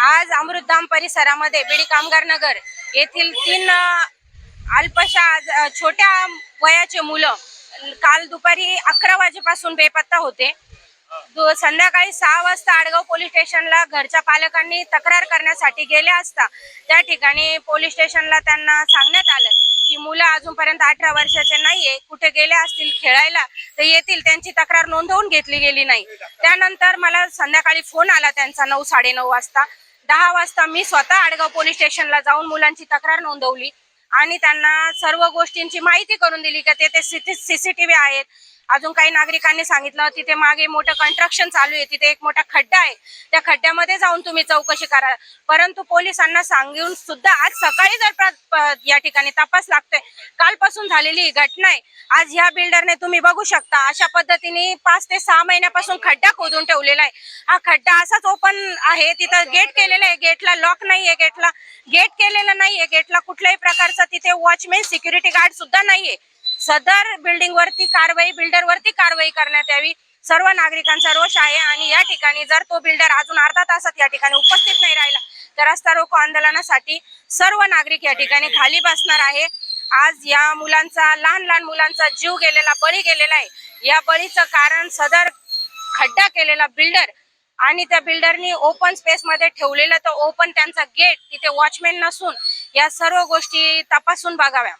आज अमृतधाम परिसरामध्ये बीडी कामगार नगर येथील तीन अल्पशा छोट्या वयाचे मुलं काल दुपारी अकरा वाजेपासून बेपत्ता होते. दु- संध्याकाळी सहा वाजता आडगाव पोलीस स्टेशनला घरच्या पालकांनी तक्रार करण्यासाठी गेले असता त्या ठिकाणी पोलीस स्टेशनला त्यांना सांगण्यात आलं की मुलं अजूनपर्यंत अठरा वर्षाचे नाहीये कुठे गेले असतील खेळायला तर येतील त्यांची तक्रार नोंदवून घेतली गेली नाही. त्यानंतर मला संध्याकाळी फोन आला त्यांचा नऊ साडेनऊ वाजता. दहा वाजता मी स्वतः आडगाव पोलीस स्टेशनला जाऊन मुलांची तक्रार नोंदवली आणि त्यांना सर्व गोष्टींची माहिती करून दिली का तेथे सीसीटीव्ही आहेत. अजून काही नागरिकांनी सांगितलं तिथे मागे मोठं कंस्ट्रक्शन चालू आहे. तिथे एक मोठा खड्डा आहे. त्या खड्ड्यामध्ये जाऊन तुम्ही चौकशी करा. परंतु पोलिसांना सांगून सुद्धा आज सकाळी जर या ठिकाणी तपास लागतोय झालेली ही घटना आहे. आज ह्या बिल्डरने तुम्ही बघू शकता अशा पद्धतीने पाच ते सहा महिन्यापासून खड्डा खोदून ठेवलेला आहे. हा खड्डा असाच ओपन आहे. तिथं गेट केलेलं आहे. गेटला लॉक नाहीये गेटला गेट केलेलं नाहीये गेटला कुठल्याही प्रकारचा तिथे वॉचमॅन सिक्युरिटी गार्ड सुद्धा नाहीये. सदर बिल्डिंग वरती कारवाई बिल्डर वरती कारवाई करण्यात यावी. सर्व नागरिकांचा रोष आहे आणि या ठिकाणी जर तो बिल्डर अजून अर्धा तासात या ठिकाणी उपस्थित नाही राहिला तर रस्ता रोको आंदोलनासाठी सर्व नागरिक या ठिकाणी खाली बसणार आहे. आज या मुलांचा लहान लहान मुलांचा जीव गेलेला बळी गेलेला आहे. या बळीचं कारण सदर खड्डा केलेला बिल्डर आणि त्या बिल्डरनी ओपन स्पेस मध्ये ठेवलेलं तर ओपन त्यांचा गेट तिथे वॉचमॅन नसून या सर्व गोष्टी तपासून बघाव्या.